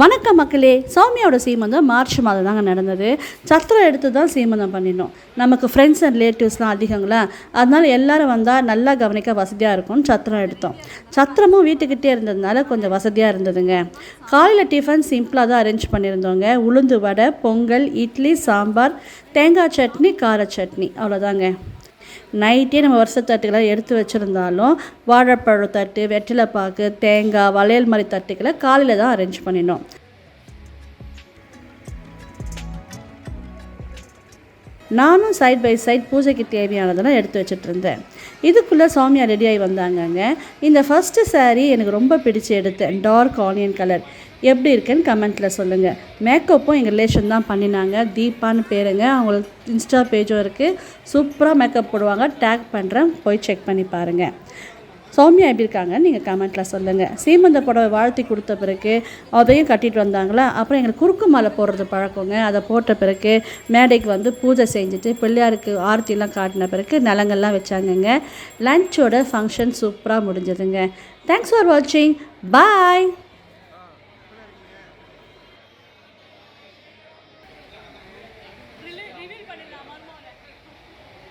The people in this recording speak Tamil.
வணக்கம் மக்களே. சௌமியாவோட சீமந்தம் மார்ச் மாதம் தாங்க நடந்தது. சத்திரம் எடுத்து தான் சீமந்தம் பண்ணினோம். நமக்கு ஃப்ரெண்ட்ஸ் அண்ட் ரிலேட்டிவ்ஸ்லாம் அதிகங்களா? அதனால் எல்லோரும் வந்தால் நல்லா கவனிக்க வசதியாக இருக்கும்னு சத்திரம் எடுத்தோம். சத்திரமும் வீட்டுக்கிட்டே இருந்ததுனால கொஞ்சம் வசதியாக இருந்ததுங்க. காலையில் டிஃபன் சிம்பிளாக தான் அரேஞ்ச் பண்ணியிருந்தோங்க. உளுந்து வடை பொங்கல் இட்லி சாம்பார் தேங்காய் சட்னி கார சட்னி. அவ்வளோதாங்க நைட்டே நம்ம வருஷத்தட்டுகளை எடுத்து வச்சுருந்தாலும் வாழைப்பழ தட்டு வெற்றிலைப்பாக்கு தேங்காய் வளையல் மாதிரி தட்டுக்களை காலையில் தான் அரேஞ்ச் பண்ணிடணும் நானும் சைட் பை சைட் பூஜைக்கு தேவையானதெல்லாம் எடுத்து வச்சுட்டு இருந்தேன். இதுக்குள்ளே சாமியார் ரெடியாகி வந்தாங்கங்க. இந்த ஃபஸ்ட்டு சாரீ எனக்கு ரொம்ப பிடிச்சி எடுத்தேன். டார்க் ஆனியன் கலர் எப்படி இருக்குன்னு கமெண்ட்டில் சொல்லுங்கள் மேக்கப்பும் எங்கள் ரிலேஷன் தான் பண்ணினாங்க. தீபான்னு பேருங்க. அவங்களுக்கு இன்ஸ்டா பேஜும் இருக்குது சூப்பராக மேக்கப் போடுவாங்க. டேக் பண்ணுறேன் போய் செக் பண்ணி பாருங்கள் சௌமியா எப்படி இருக்காங்கன்னு நீங்கள் கமெண்ட்டில் சொல்லுங்கள் சீமந்த புடவை வாழ்த்தி கொடுத்த பிறகு அதையும் கட்டிட்டு வந்தாங்களா? அப்புறம் எங்களுக்கு குறுக்கு மாலை போடுறது பழக்கங்க. அதை போட்ட பிறகு மேடைக்கு வந்து பூஜை செஞ்சுட்டு பிள்ளையாருக்கு ஆர்த்திலாம் காட்டின பிறகு நலங்கள்லாம் வச்சாங்கங்க. லஞ்சோட ஃபங்க்ஷன் சூப்பராக முடிஞ்சதுங்க. தேங்க்ஸ் ஃபார் வாட்சிங் பாய்